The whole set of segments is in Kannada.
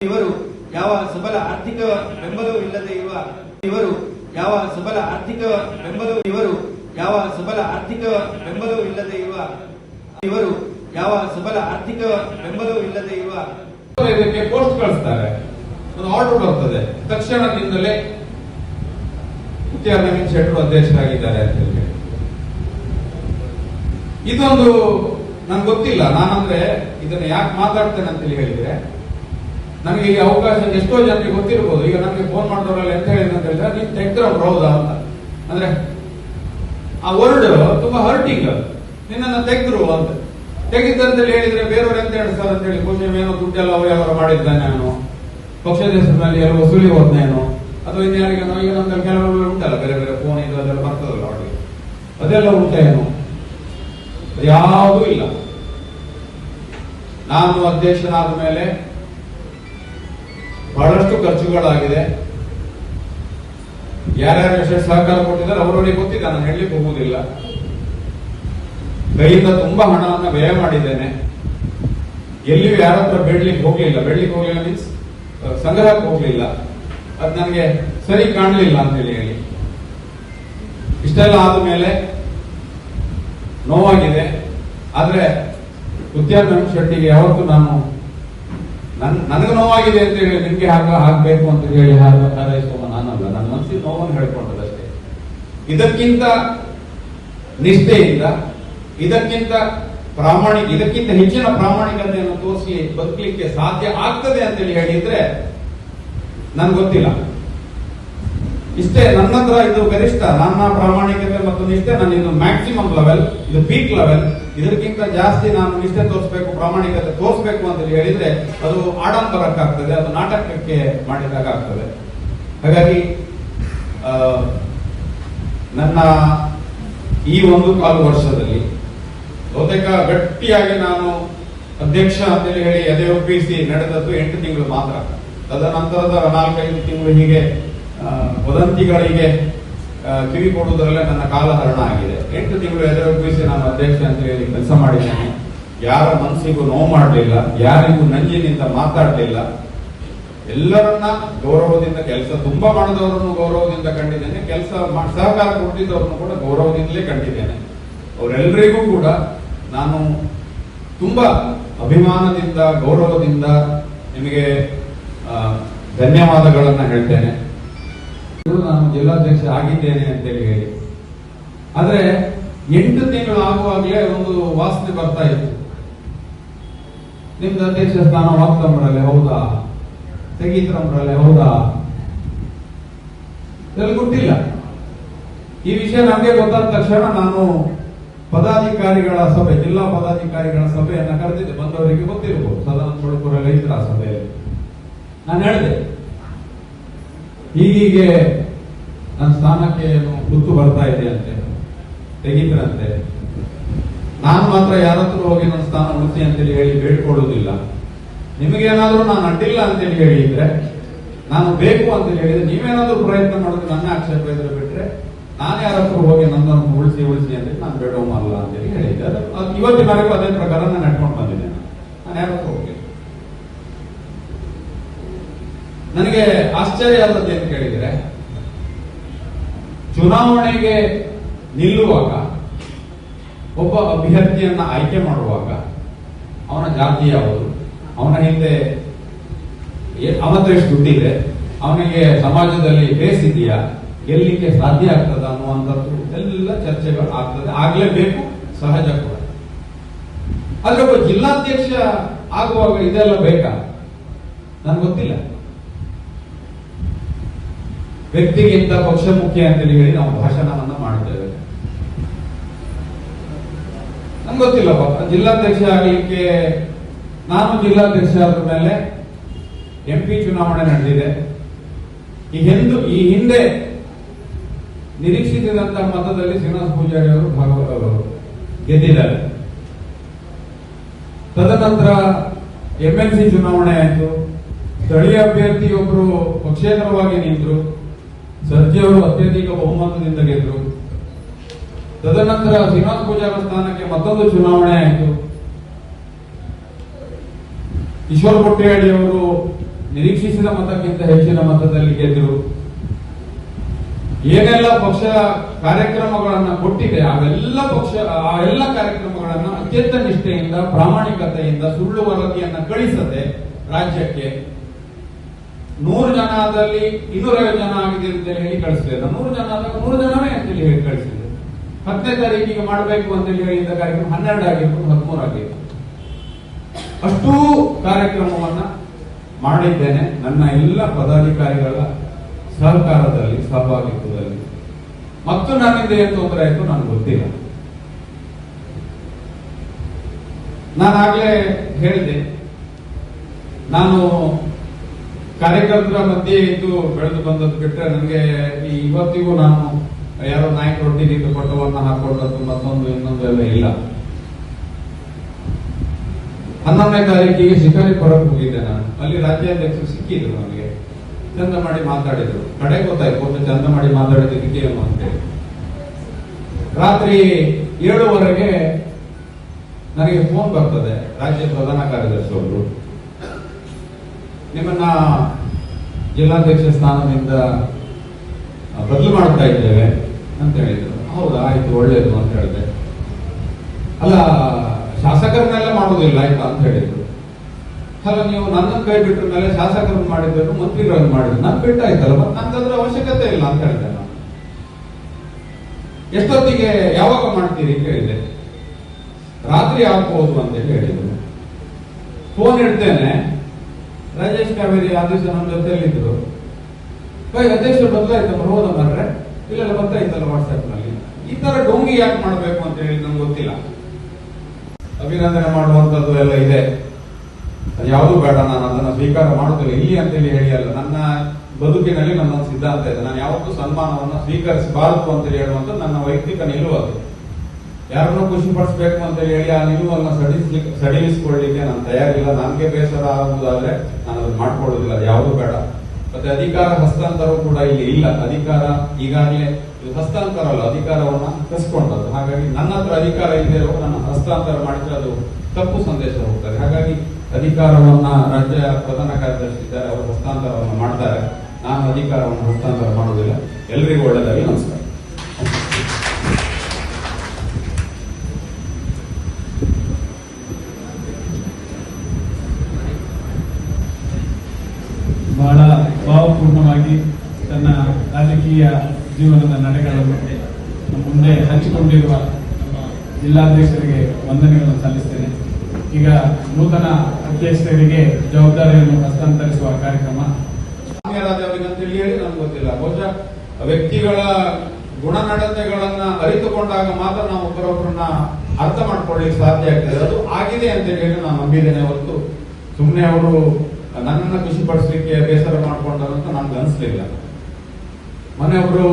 ಇವರು ಯಾವ ಸಬಲ ಆರ್ಥಿಕ ಬೆಂಬಲವೂ ಇಲ್ಲದೆ ಇರುವ ಇವರು ಯಾವ ಸಬಲ ಆರ್ಥಿಕ ಬೆಂಬಲವೂ ಇವರು ಯಾವ ಸಬಲ ಆರ್ಥಿಕ ಬೆಂಬಲವೂ ಇಲ್ಲದೆ ಇರುವ ಇವರು ಯಾವ ಸಬಲ ಆರ್ಥಿಕ ಬೆಂಬಲವೂ ಇಲ್ಲದೆ ಇರುವ ಇದಕ್ಕೆ ಪೋಸ್ಟ್ ಕಳಿಸ್ತಾರೆ. ಒಂದು ಆರ್ಡರ್ ಬರ್ತದೆ. ತಕ್ಷಣದಿಂದಲೇ ಉದ್ಯಾನ ನವೀನ್ ಶೆಟ್ಟರು ಅಧ್ಯಕ್ಷರಾಗಿದ್ದಾರೆ ಅಂತ ಹೇಳಿ. ಇದೊಂದು ನಂಗೆ ಗೊತ್ತಿಲ್ಲ. ನಾನಂದ್ರೆ ಇದನ್ನ ಯಾಕೆ ಮಾತಾಡ್ತೇನೆ ಅಂತೇಳಿ ಹೇಳಿದ್ರೆ ನನಗೆ ಈ ಅವಕಾಶ ಎಷ್ಟೋ ಜನರಿಗೆ ಗೊತ್ತಿರ್ಬೋದು. ಈಗ ನನಗೆ ಫೋನ್ ಮಾಡಿದವರಲ್ಲಿ ಎಂತ ಹೇಳಿದ್ರು ಅಂತ ಹೇಳಿದ್ರೆ, ನೀನ್ ತೆಗ್ದ್ರವ್ರು ಹೌದಾ? ಅಂತ. ಅಂದ್ರೆ, ಆ ವರ್ಡ್ ತುಂಬಾ ಹರ್ಟಿಂಗ್ ನಿನ್ನ ತೆಗೆದ್ರು ಅಂತ. ತೆಗಿದ್ದಂತೇಳಿ ಹೇಳಿದ್ರೆ ಬೇರೆಯವ್ರು ಎಂತ ಹೇಳ್ತಾರೆ ಅಂತ ಹೇಳಿ ಬಹುಶಃ ಏನೋ ದುಡ್ಡೆಲ್ಲ ಅವ್ಯವಹಾರ ಮಾಡಿದ್ದಾನೆ ಅವನು ಪಕ್ಷದ ಹೆಸರಿನಲ್ಲಿ ಯಾರು ವಸೂಲಿ ಹೋದ್ನೇನು ಅಥವಾ ಇನ್ಯಾರಿಗೆ ಈಗ ನಮ್ದಲ್ಲಿ ಕೆಲವರು ಉಂಟಲ್ಲ, ಬೇರೆ ಬೇರೆ ಫೋನ್ ಇದು ಅದೆಲ್ಲ ಬರ್ತದಲ್ಲ ಅವಳಿಗೆ ಅದೆಲ್ಲ ಉಂಟೇನು ಯಾವುದೂ ಇಲ್ಲ. ನಾನು ಅಧ್ಯಕ್ಷನಾದ ಮೇಲೆ ಬಹಳಷ್ಟು ಖರ್ಚುಗಳಾಗಿದೆ. ಯಾರ್ಯಾರು ಎಷ್ಟು ಸಹಕಾರ ಕೊಟ್ಟಿದ್ದಾರೆ ಅವರವರಿಗೆ ಗೊತ್ತಿದೆ, ನಾನು ಹೇಳಲಿಕ್ಕೆ ಹೋಗುವುದಿಲ್ಲ. ಕೈಯಿಂದ ತುಂಬಾ ಹಣವನ್ನು ವ್ಯಯ ಮಾಡಿದ್ದೇನೆ. ಎಲ್ಲಿಯೂ ಯಾರ ಹತ್ರ ಹೋಗ್ಲಿಲ್ಲ. ಬೇಡ್ಲಿಕ್ಕೆ ಹೋಗ್ಲಿಲ್ಲ ಮೀನ್ಸ್ ಸಂಗ್ರಹಕ್ಕೆ ಹೋಗ್ಲಿಲ್ಲ. ಅದು ನನಗೆ ಸರಿ ಕಾಣಲಿಲ್ಲ ಅಂತ ಹೇಳಿ ಇಷ್ಟೆಲ್ಲ ಆದ್ಮೇಲೆ ನೋವಾಗಿದೆ. ಆದ್ರೆ ಉದ್ಯಾನ ಶೆಟ್ಟಿಗೆ ಯಾವತ್ತೂ ನಾನು ನನ್, ನನಗೆ ನೋವಾಗಿದೆ ಅಂತ ಹೇಳಿ ನಿಮ್ಗೆ ಹಾಗ, ಹಾಕ್ಬೇಕು ಅಂತ ಹೇಳಿ ಹಾರ- ಹಾರೈಸುವ ನಾನಲ್ಲ. ನನ್ನ ಮನಸ್ಸಿನ ನೋವನ್ನು ಹೇಳ್ಕೊಂಡದಷ್ಟೇ ಇದಕ್ಕಿಂತ ನಿಷ್ಠೆಯಿಂದ, ಇದಕ್ಕಿಂತ ಪ್ರಾಮಾಣಿಕ, ಇದಕ್ಕಿಂತ ಹೆಚ್ಚಿನ ಪ್ರಾಮಾಣಿಕತೆಯನ್ನು ತೋರಿಸಿ ಬದುಕಲಿಕ್ಕೆ ಸಾಧ್ಯ ಆಗ್ತದೆ ಅಂತೇಳಿ ಹೇಳಿದ್ರೆ ನನ್ಗೆ ಗೊತ್ತಿಲ್ಲ. ಇಷ್ಟೇ ನನ್ನ ಹತ್ರ ಇದು ಗರಿಷ್ಠ, ನನ್ನ ಪ್ರಾಮಾಣಿಕತೆ ಮತ್ತು ನಿಷ್ಠೆ ನನ್ನ ಇದು ಮ್ಯಾಕ್ಸಿಮಮ್ ಲೆವೆಲ್ ಇದು ಪೀಕ್ ಲೆವೆಲ್ ಇದಕ್ಕಿಂತ ಜಾಸ್ತಿ ನಾನು ನಿಷ್ಠೆ ತೋರಿಸಬೇಕು, ಪ್ರಾಮಾಣಿಕತೆ ತೋರಿಸಬೇಕು ಅಂತ ಹೇಳಿದ್ರೆ ಅದು ಆಡಂಬರಕ್ಕಾಗ್ತದೆ, ಅದು ನಾಟಕಕ್ಕೆ ಮಾಡಿದಾಗ ಆಗ್ತದೆ ಹಾಗಾಗಿ ನನ್ನ ಈ ಒಂದು ಕಾಲು ವರ್ಷದಲ್ಲಿ ಬಹುತೇಕ ಗಟ್ಟಿಯಾಗಿ ನಾನು ಅಧ್ಯಕ್ಷ ಅಂತೇಳಿ ಹೇಳಿ ಎದೆ ಒಪ್ಪಿಸಿ ನಡೆದದ್ದು ಎಂಟು ತಿಂಗಳು ಮಾತ್ರ. ತದನಂತರದ ನಾಲ್ಕೈದು ತಿಂಗಳು ಹೀಗೆ ವದಂತಿಗಳಿಗೆ ಕಿವಿ ಕೊಡುವುದರಲ್ಲೇ ನನ್ನ ಕಾಲಹರಣ ಆಗಿದೆ. ಎಂಟು ತಿಂಗಳು ಎದುರುಗಿಸಿ ನಾನು ಅಧ್ಯಕ್ಷ ಅಂತ ಹೇಳಿ ಕೆಲಸ ಮಾಡಿದ್ದೇನೆ. ಯಾರ ಮನಸ್ಸಿಗೂ ನೋವು ಮಾಡಲಿಲ್ಲ, ಯಾರಿಗೂ ನಂಜಿನಿಂದ ಮಾತಾಡಲಿಲ್ಲ. ಎಲ್ಲರನ್ನ ಗೌರವದಿಂದ ಕೆಲಸ ತುಂಬಾ ಮಾಡಿದವರನ್ನು ಗೌರವದಿಂದ ಕಂಡಿದ್ದೇನೆ. ಕೆಲಸ ಸಹಕಾರ ಕೊಟ್ಟಿದ್ದವರನ್ನು ಕೂಡ ಗೌರವದಿಂದಲೇ ಕಂಡಿದ್ದೇನೆ. ಅವರೆಲ್ಲರಿಗೂ ಕೂಡ ನಾನು ತುಂಬಾ ಅಭಿಮಾನದಿಂದ, ಗೌರವದಿಂದ ನಿಮಗೆ ಧನ್ಯವಾದಗಳನ್ನು ಹೇಳ್ತೇನೆ. ನಾನು ಜಿಲ್ಲಾಧ್ಯಕ್ಷ ಆಗಿದ್ದೇನೆ ಅಂತೇಳಿ ಹೇಳಿ. ಆದ್ರೆ, ಎಂಟು ತಿಂಗಳು ಆಗುವಾಗಲೇ ಒಂದು ವಾಸನೆ ಬರ್ತಾ ಇತ್ತು. ನಿಮ್ದು ಅಧ್ಯಕ್ಷ ಸ್ಥಾನ ವಾಸ್ತಂಬರಲ್ಲೇ ಹೌದಾ? ತೆಗೀತರಂಬ್ರಲ್ಲೇ ಹೌದಾ? ಇದರಲ್ಲಿ ಗೊತ್ತಿಲ್ಲ. ಈ ವಿಷಯ ನಮಗೆ ಗೊತ್ತಾದ ತಕ್ಷಣ ನಾನು ಪದಾಧಿಕಾರಿಗಳ ಸಭೆ, ಜಿಲ್ಲಾ ಪದಾಧಿಕಾರಿಗಳ ಸಭೆಯನ್ನ ಕರೆದಿದ್ದೆ. ಬಂದವರಿಗೆ ಗೊತ್ತಿರಬಹುದು ಸದಾನಂದ ಬಡಕೂರಲ್ಲಿ ರೈತರ ಸಭೆಯಲ್ಲಿ. ನಾನು ಹೇಳಿದೆ ಹೀಗೀಗೆ ನನ್ನ ಸ್ಥಾನಕ್ಕೆ ಏನು ಗುತ್ತು ಬರ್ತಾ ಇದೆ ಅಂತೆ. ತೆಗಿತರಂತೆ. ನಾನು ಮಾತ್ರ ಯಾರತ್ರ ಹೋಗಿ ನನ್ನ ಸ್ಥಾನ ಉಳಿಸಿ ಅಂತೇಳಿ ಹೇಳಿ ಬೇಡ್ಕೊಳ್ಳೋದಿಲ್ಲ. ನಿಮಗೇನಾದ್ರೂ ನಾನು ಅಡ್ಡಿಲ್ಲ ಅಂತೇಳಿ ಹೇಳಿದ್ರೆ ನಾನು ಬೇಕು ಅಂತೇಳಿ ಹೇಳಿದ್ರೆ ನೀವೇನಾದ್ರೂ ಪ್ರಯತ್ನ ಮಾಡೋದು ನನ್ನ ಆಕ್ಷೇಪ ಇದ್ರೆ ಬಿಟ್ರೆ, ನಾನು ಯಾರತ್ರ ಹೋಗಿ ನನ್ನನ್ನು ಉಳಿಸಿ ಉಳಿಸಿ ಅಂತ ನಾನು ಬೇಡವಲ್ಲ ಅಂತೇಳಿ ಹೇಳಿದ್ದೆ. ಅದು ಇವತ್ತಿನವರೆಗೂ ಅದೇ ಪ್ರಕಾರ ನಾನು ನಡ್ಕೊಂಡು ಬಂದಿದ್ದೇನೆ ನಾನು ಯಾರ ಹತ್ರ ಹೋಗಿ ನನಗೆ ಆಶ್ಚರ್ಯ ಆದದ್ದು ಏನು ಕೇಳಿದ್ರೆ, ಚುನಾವಣೆಗೆ ನಿಲ್ಲುವಾಗ, ಒಬ್ಬ ಅಭ್ಯರ್ಥಿಯನ್ನ ಆಯ್ಕೆ ಮಾಡುವಾಗ, ಅವನ ಜಾತಿ ಯಾವುದು, ಅವನ ಹಿಂದೆ ಹತ್ರ ಎಷ್ಟು ದುಡ್ಡಿದೆ, ಅವನಿಗೆ ಸಮಾಜದಲ್ಲಿ ಬೇಸ್ ಇದೆಯಾ, ಗೆಲ್ಲಿಕ್ಕೆ ಸಾಧ್ಯ ಆಗ್ತದ ಅನ್ನುವಂಥದ್ದು ಎಲ್ಲ ಚರ್ಚೆಗಳು ಆಗ್ತದೆ. ಆಗ್ಲೇಬೇಕು, ಸಹಜ ಕೂಡ. ಆದ್ರೆ ಒಬ್ಬ ಜಿಲ್ಲಾಧ್ಯಕ್ಷ ಆಗುವಾಗ ಇದೆಲ್ಲ ಬೇಕಾ? ನನ್ಗೆ ಗೊತ್ತಿಲ್ಲ. ವ್ಯಕ್ತಿಗಿಂತ ಪಕ್ಷ ಮುಖ್ಯ ಅಂತೇಳಿ ಹೇಳಿ ನಾವು ಭಾಷಣವನ್ನ ಮಾಡಿದ್ದೇವೆ. ನಂಗೆ ಗೊತ್ತಿಲ್ಲಪ್ಪ. ಜಿಲ್ಲಾಧ್ಯಕ್ಷ ಆಗಲಿಕ್ಕೆ ನಾನು ಜಿಲ್ಲಾಧ್ಯಕ್ಷ ಆದ ಮೇಲೆ ಎಂ ಪಿ ಚುನಾವಣೆ ನಡೆದಿದೆ. ಈ ಹಿಂದು, ಈ ಹಿಂದೆ ನಿರೀಕ್ಷಿಸಿದಂತಹ ಮತದಲ್ಲಿ ಶ್ರೀನಿವಾಸ ಪೂಜಾರಿ ಅವರು ಭಾಗವ ಗೆದ್ದಿದ್ದಾರೆ. ತದನಂತರ ಎಂ ಎಲ್ ಸಿ ಚುನಾವಣೆ ಆಯಿತು. ಸ್ಥಳೀಯ ಅಭ್ಯರ್ಥಿಯೊಬ್ಬರು ಪಕ್ಷೇತರವಾಗಿ ನಿಂತರು. ಸರ್ಜಿ ಅವರು ಅತ್ಯಧಿಕ ಬಹುಮತದಿಂದ ಗೆದ್ದರು ತದನಂತರ ಶ್ರೀನಾಥ್ ಪೂಜಾರ ಸ್ಥಾನಕ್ಕೆ ಮತ್ತೊಂದು ಚುನಾವಣೆ ಆಯಿತು. ಈಶ್ವರ ಪುಟ್ಟೇಳಿ ಅವರು ನಿರೀಕ್ಷಿಸಿದ ಮತಕ್ಕಿಂತ ಹೆಚ್ಚಿನ ಮತದಲ್ಲಿ ಗೆದ್ದರು ಏನೆಲ್ಲ ಪಕ್ಷ ಕಾರ್ಯಕ್ರಮಗಳನ್ನ ಕೊಟ್ಟಿದೆ, ಅವೆಲ್ಲ ಪಕ್ಷ, ಆ ಎಲ್ಲ ಕಾರ್ಯಕ್ರಮಗಳನ್ನ ಅತ್ಯಂತ ನಿಷ್ಠೆಯಿಂದ, ಪ್ರಾಮಾಣಿಕತೆಯಿಂದ, ಸುಳ್ಳು ವರದಿಯನ್ನ ಕಳಿಸದೆ ರಾಜ್ಯಕ್ಕೆ ನೂರು ಅದರಲ್ಲಿ ಇನ್ನೂರೈವತ್ತು ಜನ ಆಗಿದೆ ಅಂತ ಹೇಳಿ ಕಳಿಸಿದೆ ನೂರು ಜನ ಆದಾಗ ನೂರು ಜನವೇ ಅಂತ ಹೇಳಿ ಕಳಿಸಿದೆ ಹತ್ತನೇ ತಾರೀಕಿಗೆ ಮಾಡಬೇಕು ಅಂತ ಹೇಳಿದ ಕಾರ್ಯಕ್ರಮ ಹನ್ನೆರಡು ಆಗಿತ್ತು, ಹದಿಮೂರು ಆಗಿತ್ತು. ಅಷ್ಟೂ ಕಾರ್ಯಕ್ರಮವನ್ನ ಮಾಡಿದ್ದೇನೆ. ನನ್ನ ಎಲ್ಲ ಪದಾಧಿಕಾರಿಗಳ ಸಹಕಾರದಲ್ಲಿ, ಸಹಭಾಗಿತ್ವದಲ್ಲಿ. ಮತ್ತು ನನ್ನಿಂದ ಏನು ತೊಂದರೆ ಆಯಿತು ನನಗೆ ಗೊತ್ತಿಲ್ಲ. ನಾನಾಗಲೇ ಹೇಳಿದೆ. ನಾನು ಕಾರ್ಯಕರ್ತರ ಮಧ್ಯೆ ಇದ್ದು ಬೆಳೆದು ಬಂದದ್ದು ಬಿಟ್ಟರೆ ನನಗೆ ಈ ಇವತ್ತಿಗೂ ನಾನು ಯಾರೋ ನಾಯಕ ರೊಟ್ಟಿನಿಂದ ಪಟವನ್ನ ಹಾಕೊಂಡದ್ದು ಮತ್ತೊಂದು ಇನ್ನೊಂದು ಎಲ್ಲ ಇಲ್ಲ. ಹನ್ನೊಂದನೇ ತಾರೀಕಿಗೆ ಶಿಕಾರಿಪುರಕ್ಕೆ ಹೋಗಿದ್ದೆ ನಾನು. ಅಲ್ಲಿ ರಾಜ್ಯಾಧ್ಯಕ್ಷರು ಸಿಕ್ಕಿದ್ರು ನನಗೆ ಚಂದ ಮಾಡಿ ಮಾತಾಡಿದ್ರು. ಕಡೆ ಗೊತ್ತಾಯ್ತು ಒಂದು ಚಂದ ಮಾಡಿ ಮಾತಾಡಿದ್ದಕ್ಕೆ ಏನು ರಾತ್ರಿ ಏಳುವರೆಗೆ ನನಗೆ ಫೋನ್ ಬರ್ತದೆ, ರಾಜ್ಯ ಪ್ರಧಾನ ಕಾರ್ಯದರ್ಶಿ ಅವರು ನಿಮ್ಮನ್ನ ಜಿಲ್ಲಾಧ್ಯಕ್ಷ ಸ್ಥಾನದಿಂದ ಬದಲು ಮಾಡ್ತಾ ಇದ್ದೇವೆ ಅಂತ ಹೇಳಿದ್ರು. ಹೌದಾ, ಆಯ್ತು, ಒಳ್ಳೇದು ಅಂತ ಹೇಳಿದೆ. ಅಲ್ಲ, ಶಾಸಕರನ್ನೆಲ್ಲ ಮಾಡೋದಿಲ್ಲ ಆಯ್ತಾ ಅಂತ ಹೇಳಿದ್ರು. ಅಲ್ಲ, ನೀವು ನನ್ನ ಕೈ ಬಿಟ್ಟ ಮೇಲೆ ಶಾಸಕರನ್ನು ಮಾಡಿದ್ರು ಮಂತ್ರಿಗಳನ್ನು ಮಾಡಿದ್ರು ನನ್ ಬಿಟ್ಟಾಯ್ತಲ್ಲ ಮತ್ತೆ ನಂಗದ್ರ ಅವಶ್ಯಕತೆ ಇಲ್ಲ ಅಂತ ಹೇಳಿದೆ ಎಷ್ಟೊತ್ತಿಗೆ ಯಾವಾಗ ಮಾಡ್ತೀರಿ ಕೇಳಿದೆ ರಾತ್ರಿ ಆಗ್ಬಹುದು ಅಂತ ಹೇಳಿ ಹೇಳಿದ್ರು. ಫೋನ್ ಇಡ್ತೇನೆ. ರಾಜೇಶ್ ಕಾವೇರಿ ಆದೇಶ ನಮ್ಮ ಜೊತೆಯಲ್ಲಿದ್ದರು ಬೈ ಅಧ್ಯಕ್ಷ ಬದಲಾಯ್ತು ಹೋದ ಮರ್ರೆ. ಇಲ್ಲೆಲ್ಲ ಬರ್ತಾಯ್ತಲ್ಲ ವಾಟ್ಸ್ಆಪ್ನಲ್ಲಿ. ಈ ತರ ಡೊಂಗಿ ಯಾಕೆ ಮಾಡ್ಬೇಕು ಅಂತ ಹೇಳಿ ನಮ್ಗೆ ಗೊತ್ತಿಲ್ಲ. ಅಭಿನಂದನೆ ಮಾಡುವಂತದ್ದು ಎಲ್ಲ ಇದೆ. ಯಾವುದು ಬೇಡ, ನಾನು ಅದನ್ನ ಸ್ವೀಕಾರ ಮಾಡುತ್ತಿಲ್ಲ ಇಲ್ಲಿ ಅಂತೇಳಿ ಹೇಳಿ ಅಲ್ಲ ನನ್ನ ಬದುಕಿನಲ್ಲಿ ನನ್ನ ಸಿದ್ಧಾಂತ ಇದೆ. ನಾನು ಯಾವತ್ತೂ ಸನ್ಮಾನವನ್ನು ಸ್ವೀಕರಿಸಬಾರದು ಅಂತೇಳಿ ಹೇಳುವಂಥದ್ದು ನನ್ನ ವೈಯಕ್ತಿಕ ನಿಲುವು ಅದು. ಯಾರನ್ನೂ ಖುಷಿ ಪಡಿಸ್ಬೇಕು ಅಂತ ಹೇಳಿ ಆ ನಿಲುವನ್ನು ಸಡಿಲಿಕ್ಕೆ ಸಡಿಲಿಸಿಕೊಳ್ಳಿಕ್ಕೆ ನಾನು ತಯಾರಿಲ್ಲ. ನನಗೆ ಬೇಸರ ಆಗುವುದಾದ್ರೆ ನಾನು ಅದನ್ನ ಮಾಡ್ಕೊಳ್ಳೋದಿಲ್ಲ. ಯಾವುದು ಬೇಡ. ಮತ್ತೆ ಅಧಿಕಾರ ಹಸ್ತಾಂತರವೂ ಕೂಡ ಇಲ್ಲಿ ಇಲ್ಲ. ಅಧಿಕಾರ ಈಗಾಗಲೇ ಹಸ್ತಾಂತರ ಅಲ್ಲ, ಅಧಿಕಾರವನ್ನ ಕಸ್ಕೊಂಡದ್ದು. ಹಾಗಾಗಿ ನನ್ನ ಹತ್ರ ಅಧಿಕಾರ ಇದೆ ನನ್ನ ಹಸ್ತಾಂತರ ಮಾಡಿದ್ರೆ ಅದು ತಪ್ಪು ಸಂದೇಶ ಹೋಗ್ತದೆ. ಹಾಗಾಗಿ ಅಧಿಕಾರವನ್ನ ರಾಜ್ಯ ಪ್ರಧಾನ ಕಾರ್ಯದರ್ಶಿ ಇದ್ದಾರೆ. ಅವರು ಹಸ್ತಾಂತರವನ್ನು ಮಾಡ್ತಾರೆ. ನಾನು ಅಧಿಕಾರವನ್ನು ಹಸ್ತಾಂತರ ಮಾಡುವುದಿಲ್ಲ ಎಲ್ರಿಗೂ ಒಳ್ಳೆಯದಾಗಿ ನಮಸ್ಕಾರ. ಜೀವನದ ನಡೆಗಳನ್ನು ನಮ್ಮ ಮುಂದೆ ಹಂಚಿಕೊಂಡಿರುವ ನಮ್ಮ ಜಿಲ್ಲಾಧ್ಯಕ್ಷರಿಗೆ ವಂದನೆಗಳನ್ನು ಸಲ್ಲಿಸ್ತೇನೆ. ಈಗ ನೂತನ ಅಧ್ಯಕ್ಷರಿಗೆ ಜವಾಬ್ದಾರಿಯನ್ನು ಹಸ್ತಾಂತರಿಸುವ ಕಾರ್ಯಕ್ರಮ. ಹೇಳಿ, ನಮ್ಗೆ ಗೊತ್ತಿಲ್ಲ. ಬಹುಶಃ ವ್ಯಕ್ತಿಗಳ ಗುಣನಡತೆಗಳನ್ನ ಅರಿತುಕೊಂಡಾಗ ಮಾತ್ರ ನಾವು ಒಬ್ಬರೊಬ್ಬರನ್ನ ಅರ್ಥ ಮಾಡ್ಕೊಳ್ಳಿಕ್ಕೆ ಸಾಧ್ಯ ಆಗ್ತದೆ. ಅದು ಆಗಿದೆ ಅಂತ ಹೇಳಿ ನಾನು ನಂಬಿದ್ದೇನೆ ಹೊರತು. ಸುಮ್ಮನೆ ಅವರು ನನ್ನನ್ನು ಖುಷಿ ಪಡಿಸ್ಲಿಕ್ಕೆ ಬೇಸರ ಮಾಡ್ಕೊಂಡಾರಂತ ನನ್ಗೆ ಅನಿಸ್ಲಿಲ್ಲ ಮೊನ್ನೆ ಒಬ್ರು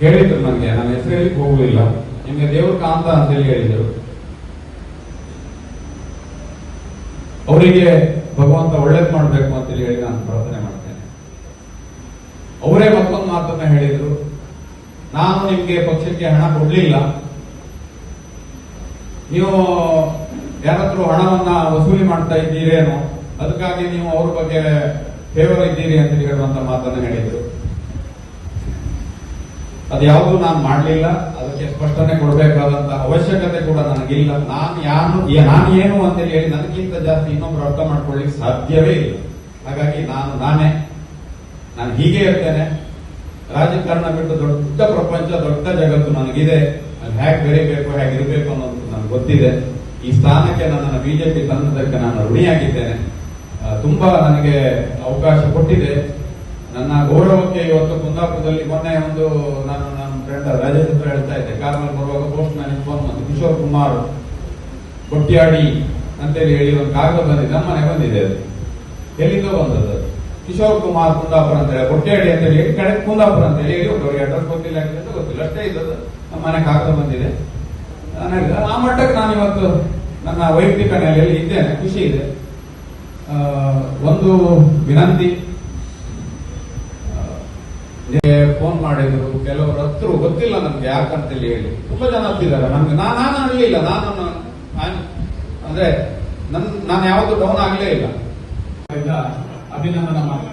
ಹೇಳಿದ್ರು ನನಗೆ ನನ್ನ ಹೆಸರಲ್ಲಿ ಹೋಗಲಿಲ್ಲ ನಿಮ್ಗೆ ದೇವ್ರ ಕಾಂತ ಅಂತ ಹೇಳಿ ಹೇಳಿದ್ರು. ಅವರಿಗೆ, ಭಗವಂತ ಒಳ್ಳೇದ್ ಮಾಡ್ಬೇಕು ಅಂತ ಹೇಳಿ ನಾನು ಪ್ರಾರ್ಥನೆ ಮಾಡ್ತೇನೆ. ಅವರೇ ಮತ್ತೊಂದು ಮಾತನ್ನ ಹೇಳಿದ್ರು. ನಾನು ನಿಮಗೆ ಪಕ್ಷಕ್ಕೆ ಹಣ ಕೊಡ್ಲಿಲ್ಲ. ನೀವು ಯಾರತ್ರ ಹಣವನ್ನ ವಸೂಲಿ ಮಾಡ್ತಾ ಇದ್ದೀರೇನೋ, ಅದಕ್ಕಾಗಿ ನೀವು ಅವ್ರ ಬಗ್ಗೆ ಫೇವರ್ ಇದ್ದೀರಿ ಅಂತ ಹೇಳುವಂತ ಮಾತನ್ನು ಹೇಳಿದ್ರು. ಅದ್ಯಾವುದು ನಾನು ಮಾಡಲಿಲ್ಲ, ಅದಕ್ಕೆ ಸ್ಪಷ್ಟನೆ ಕೊಡಬೇಕಾದಂತ ಅವಶ್ಯಕತೆ ಕೂಡ ನನಗಿಲ್ಲ. ನಾನು ಯಾರು ನಾನು ಏನು ಅಂತ ಹೇಳಿ ನನಗಿಂತ ಜಾಸ್ತಿ ಇನ್ನೊಬ್ರು ಅರ್ಥ ಮಾಡ್ಕೊಳ್ಳಿಕ್ಕೆ ಸಾಧ್ಯವೇ ಇಲ್ಲ. ಹಾಗಾಗಿ ನಾನು, ನಾನೇ, ನಾನು ಹೀಗೆ ಇರ್ತೇನೆ ರಾಜಕಾರಣ ಬಿಟ್ಟು ದೊಡ್ಡ ಪ್ರಪಂಚ, ದೊಡ್ಡ ಜಗತ್ತು ನನಗಿದೆ. ಅದು ಹೇಗೆ ಬೆರೀಬೇಕು ಹೇಗೆ ಇರಬೇಕು ಅನ್ನೋದು ನನಗೆ ಗೊತ್ತಿದೆ. ಈ ಸ್ಥಾನಕ್ಕೆ ನನ್ನನ್ನು ಬಿಜೆಪಿ ತಂದದಕ್ಕೆ ನಾನು ಋಣಿಯಾಗಿದ್ದೇನೆ. ತುಂಬಾ ನನಗೆ ಅವಕಾಶ ಕೊಟ್ಟಿದೆ. ನನ್ನ ಗೌರವಕ್ಕೆ ಇವತ್ತು ಕುಂದಾಪುರದಲ್ಲಿ ಮೊನ್ನೆ ಒಂದು ನಾನು ನನ್ನ ಫ್ರೆಂಡ್ ರಾಜೇಂದ್ರ ಹೇಳ್ತಾ ಇದ್ದೆ. ಕಾರ್ನಲ್ಲಿ ಬರುವಾಗ ಪೋಸ್ಟ್ ನಾನು ಫೋನ್ ಬಂದು ಕಿಶೋರ್ ಕುಮಾರ್ ಕೊಟ್ಟಿಯಾಡಿ ಅಂತೇಳಿ ಹೇಳಿ ಒಂದು ಕಾಗದ ಬಂದಿದೆ. ನಮ್ಮ ಮನೆ ಬಂದಿದೆ ಅದು. ಎಲ್ಲಿಂದ ಬಂದದ್ದು? ಕಿಶೋರ್ ಕುಮಾರ್ ಕುಂದಾಪುರ ಅಂತ ಹೇಳಿ. ಕೊಟ್ಟಿಯಾಡಿ ಅಂತ ಹೇಳಿ ಕಡೆ ಕುಂದಾಪುರ ಅಂತ ಹೇಳಿ ಹೇಳಿ ಅವ್ರಿಗೆ ಅಡ್ರೆಸ್ ಗೊತ್ತಿಲ್ಲ ಅಂತ ಗೊತ್ತಿಲ್ಲ. ಅಷ್ಟೇ ಇದ್ದದ್ದು. ನಮ್ಮ ಮನೆ ಕಾಗದ ಬಂದಿದೆ. ನನಗೆ ಆ ಮಟ್ಟಕ್ಕೆ ನಾನು ಇವತ್ತು ನನ್ನ ವೈಯಕ್ತಿಕ ನೆಲೆಯಲ್ಲಿ ಇದ್ದೇನೆ. ಖುಷಿ ಇದೆ. ಒಂದು ವಿನಂತಿ. ಫೋನ್ ಮಾಡಿದ್ರು, ಕೆಲವರು ಹತ್ರ ಗೊತ್ತಿಲ್ಲ ನಮ್ಗೆ ಯಾಕಂತೇಳಿ ಹೇಳಿ. ತುಂಬಾ ಜನ ಹತ್ತಿದ್ದಾರೆ. ನಮ್ಗೆ ನಾನು ಅನ್ಲಿಲ್ಲ ನಾನು ಅಂದ್ರೆ ನನ್ ನಾನು ಯಾವತ್ತೂ ಡೌನ್ ಆಗ್ಲೇ ಇಲ್ಲ, ಅಭಿನಂದನೆ ಮಾಡ್ತೀನಿ.